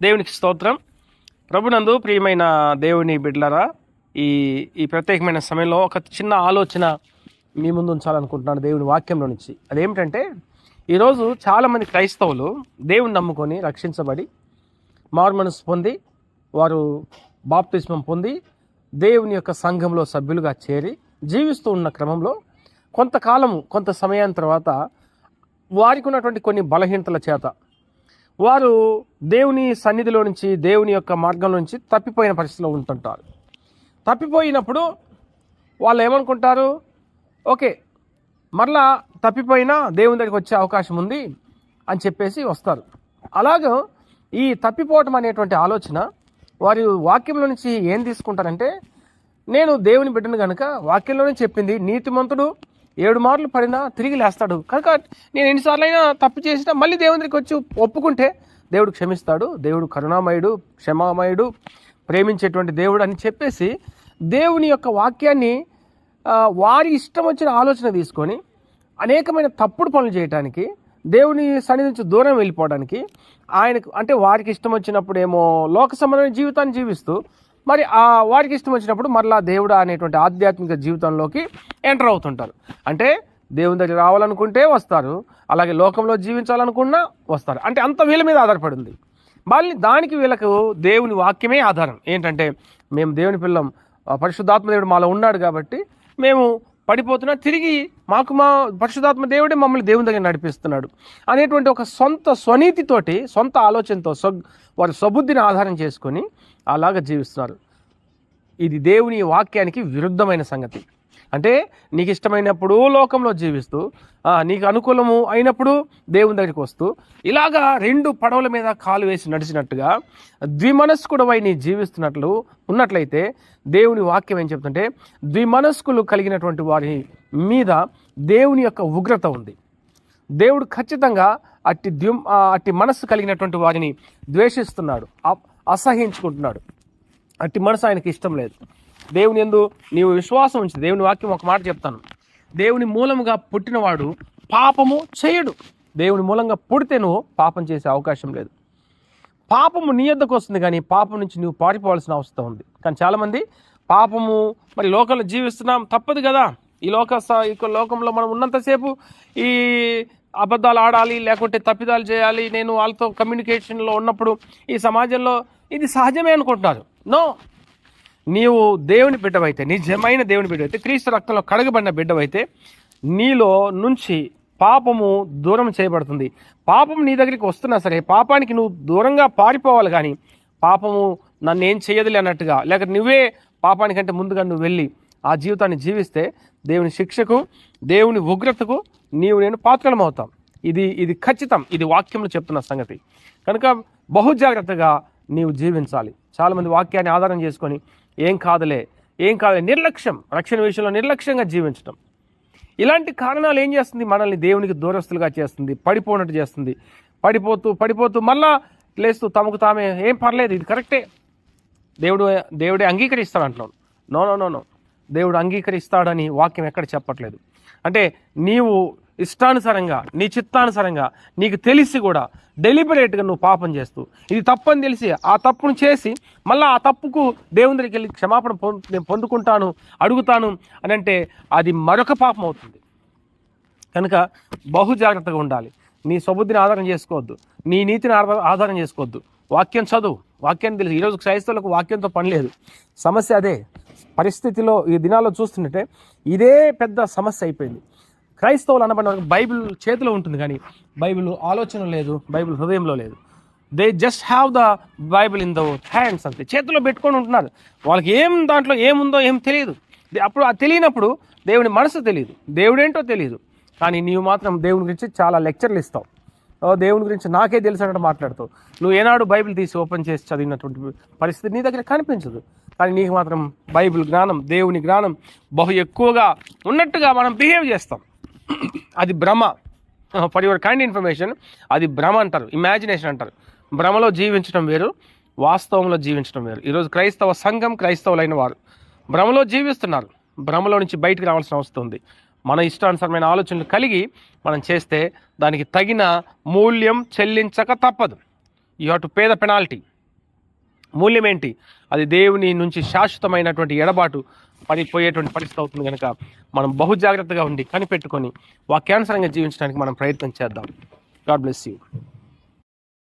దేవునికి స్తోత్రం. ప్రభునందు ప్రియమైన దేవుని బిడ్డలరా ఈ ఈ ప్రత్యేకమైన సమయంలో ఒక చిన్న ఆలోచన మీ ముందు ఉంచాలనుకుంటున్నాను దేవుని వాక్యంలో నుంచి. అదేమిటంటే ఈరోజు చాలామంది క్రైస్తవులు దేవుని నమ్ముకొని రక్షించబడి మారు మనసు పొంది వారు బాప్తిస్మం పొంది దేవుని యొక్క సంఘంలో సభ్యులుగా చేరి జీవిస్తూ ఉన్న క్రమంలో కొంతకాలము కొంత సమయం తర్వాత వారికి ఉన్నటువంటి కొన్ని బలహీనతల చేత వారు దేవుని సన్నిధిలో నుంచి దేవుని యొక్క మార్గంలో నుంచి తప్పిపోయిన పరిస్థితిలో ఉంటుంటారు. తప్పిపోయినప్పుడు వాళ్ళు ఏమనుకుంటారు? ఓకే మరలా తప్పిపోయినా దేవుని దగ్గరికి వచ్చే అవకాశం ఉంది అని చెప్పేసి వస్తారు. అలాగే ఈ తప్పిపోవటం అనేటువంటి ఆలోచన వారి వాక్యంలో నుంచి ఏం తీసుకుంటారంటే నేను దేవుని బిడ్డను కనుక వాక్యంలోనే చెప్పింది నీతిమంతుడు ఏడు మార్లు పడినా తిరిగి లేస్తాడు. కనుక నేను ఎన్నిసార్లు అయినా తప్పు చేసినా మళ్ళీ దేవుని దగ్గరికి వచ్చి ఒప్పుకుంటే దేవుడు క్షమిస్తాడు. దేవుడు కరుణామయుడు క్షమామయుడు ప్రేమించేటువంటి దేవుడు అని చెప్పేసి దేవుని యొక్క వాక్యాన్ని వారి ఇష్టం వచ్చిన ఆలోచన తీసుకొని అనేకమైన తప్పుడు పనులు చేయటానికి దేవుని సన్నిధి నుంచి దూరం వెళ్ళిపోవడానికి ఆయనకు అంటే వారికి ఇష్టం వచ్చినప్పుడు ఏమో లోక సంబంధమైన జీవితాన్ని జీవిస్తూ మరి ఆ వారికి ఇష్టం వచ్చినప్పుడు మరలా దేవుడు అనేటువంటి ఆధ్యాత్మిక జీవితంలోకి ఎంటర్ అవుతుంటారు. అంటే దేవుని దగ్గర రావాలనుకుంటే వస్తారు. అలాగే లోకంలో జీవించాలనుకున్నా వస్తారు. అంటే అంత వీళ్ళ మీద ఆధారపడి ఉంది మళ్ళీ దానికి వీళ్ళకు దేవుని వాక్యమే ఆధారం. ఏంటంటే మేము దేవుని పిల్లం పరిశుద్ధాత్మ దేవుడు మాలో ఉన్నాడు కాబట్టి మేము పడిపోతున్నా తిరిగి మాకు మా పరిశుధాత్మ దేవుడే మమ్మల్ని దేవుని దగ్గర నడిపిస్తున్నాడు అనేటువంటి ఒక సొంత స్వనీతితోటి సొంత ఆలోచనతో స్వ వారి స్వబుద్ధిని ఆధారం చేసుకొని అలాగ జీవిస్తున్నారు. ఇది దేవుని వాక్యానికి విరుద్ధమైన సంగతి. అంటే నీకు ఇష్టమైనప్పుడు లోకంలో జీవిస్తూ నీకు అనుకూలము అయినప్పుడు దేవుని దగ్గరికి వస్తూ ఇలాగా రెండు పడవల మీద కాలు వేసి నడిచినట్టుగా ద్విమనస్కుడవై నీ జీవిస్తున్నట్లు ఉన్నట్లయితే దేవుని వాక్యం ఏం చెప్తుంటే ద్విమనస్కులు కలిగినటువంటి వారి మీద దేవుని యొక్క ఉగ్రత ఉంది. దేవుడు ఖచ్చితంగా అట్టి ద్వి అట్టి మనస్సు కలిగినటువంటి వారిని ద్వేషిస్తున్నాడు అసహించుకుంటున్నాడు అట్టి మనసు ఆయనకి ఇష్టం లేదు. దేవుని ఎందు నీవు విశ్వాసం ఉంచి దేవుని వాక్యం ఒక మాట చెప్తాను. దేవుని మూలముగా పుట్టినవాడు పాపము చేయడు. దేవుని మూలంగా పుడితే నువ్వు పాపం చేసే అవకాశం లేదు. పాపము నీ ఎద్దకు వస్తుంది కానీ పాపం నుంచి నువ్వు పారిపోవాల్సిన అవసరం ఉంది. కానీ చాలామంది పాపము మరి లోకంలో జీవిస్తున్నాం తప్పదు కదా. ఈ లోక స- ఈ లోకంలో మనం ఉన్నంతసేపు ఈ అబద్ధాలు ఆడాలి లేకుంటే తప్పిదాలు చేయాలి. నేను వాళ్ళతో కమ్యూనికేషన్లో ఉన్నప్పుడు ఈ సమాజంలో ఇది సహజమే అనుకుంటున్నారు. నో నీవు దేవుని బిడ్డవైతే నిజమైన దేవుని బిడ్డవైతే క్రీస్తు రక్తంలో కడగబడిన బిడ్డవైతే నీలో నుంచి పాపము దూరం చేయబడుతుంది. పాపం నీ దగ్గరికి వస్తున్నా సరే పాపానికి నువ్వు దూరంగా పారిపోవాలి కానీ పాపము నన్ను ఏం చేయదులే అన్నట్టుగా లేక నువ్వే పాపానికంటే ముందుగా నువ్వు వెళ్ళి ఆ జీవితాన్ని జీవిస్తే దేవుని శిక్షకు దేవుని ఉగ్రతకు నీవు నేను పాత్రలం అవుతాం ఇది ఇది ఖచ్చితం. ఇది వాక్యంలో చెప్తున్న సంగతి. కనుక బహు జాగ్రత్తగా నీవు జీవించాలి. చాలామంది వాక్యాన్ని ఆధారం చేసుకొని ఏం కాదులే ఏం కాదులే నిర్లక్ష్యం రక్షణ విషయంలో నిర్లక్ష్యంగా జీవించడం ఇలాంటి కారణాలు ఏం చేస్తుంది? మనల్ని దేవునికి దూరస్తులుగా చేస్తుంది పడిపోనట్టు చేస్తుంది. పడిపోతూ పడిపోతూ మళ్ళా లేస్తూ తమకు తామే ఏం పర్లేదు ఇది కరెక్టే. దేవుడు దేవుడే అంగీకరిస్తాడు అంటున్నాడు. No no no no. దేవుడు అంగీకరిస్తాడని వాక్యం ఎక్కడ చెప్పట్లేదు. అంటే నీవు ఇష్టానుసారంగా నీ చిత్తానుసారంగా నీకు తెలిసి కూడా డెలిబరేట్గా నువ్వు పాపం చేస్తూ ఇది తప్పని తెలిసి ఆ తప్పును చేసి మళ్ళీ ఆ తప్పుకు దేవుని దగ్గరికి వెళ్ళి క్షమాపణ నేను పొందుకుంటాను అడుగుతాను అని అంటే అది మరొక పాపం అవుతుంది. కనుక బహు జాగ్రత్తగా ఉండాలి. నీ సబుద్ధిని ఆధారం చేసుకోవద్దు. నీ నీతిని ఆధారం చేసుకోవద్దు. వాక్యం చదువు. వాక్యం తెలుసు. ఈరోజు క్రైస్తవులకు వాక్యంతో పని లేదు. సమస్య అదే. పరిస్థితిలో ఈ దినాల్లో చూస్తుంటే ఇదే పెద్ద సమస్య అయిపోయింది. క్రైస్తవులు అనబడిన బైబిల్ చేతిలో ఉంటుంది కానీ బైబిల్ ఆలోచన లేదు బైబిల్ హృదయంలో లేదు. They just have the Bible in the hands అంతే. చేతిలో పెట్టుకొని ఉంటున్నారు. వాళ్ళకి ఏం దాంట్లో ఏముందో ఏం తెలియదు. అప్పుడు ఆ తెలియనప్పుడు దేవుని మనసు తెలియదు. దేవుడేంటో తెలియదు. కానీ నీవు మాత్రం దేవుని గురించి చాలా లెక్చర్లు ఇస్తావు. దేవుని గురించి నాకే తెలుసు అన్నట్టు మాట్లాడుతావు. నువ్వు ఏనాడు బైబిల్ తీసి ఓపెన్ చేసి చదివినటువంటి పరిస్థితి నీ దగ్గర కనిపించదు. కానీ నీకు మాత్రం బైబిల్ జ్ఞానం దేవుని జ్ఞానం బహు ఎక్కువగా ఉన్నట్టుగా మనం బిహేవ్ చేస్తాం. అది భ్రమ ఫర్ యువర్ కైండ్ ఇన్ఫర్మేషన్ అది భ్రమ అంటారు ఇమాజినేషన్ అంటారు. భ్రమలో జీవించడం వేరు వాస్తవంలో జీవించడం వేరు. ఈరోజు క్రైస్తవ సంఘం క్రైస్తవులైన వారు భ్రమలో జీవిస్తున్నారు. భ్రమలో నుంచి బయటికి రావాల్సిన అవసరం ఉంది. మన ఇష్టానుసరమైన ఆలోచనలు కలిగి మనం చేస్తే దానికి తగిన మూల్యం చెల్లించక తప్పదు. You have to pay the penalty మూల్యం ఏంటి అది దేవుని నుంచి శాశ్వతమైనటువంటి ఎడబాటు పడిపోయేటువంటి పరిస్థితి అవుతుంది కనుక మనం బహు జాగ్రత్తగా ఉండి కనిపెట్టుకొని వాక్యానుసరంగా జీవించడానికి మనం ప్రయత్నం చేద్దాం. God bless you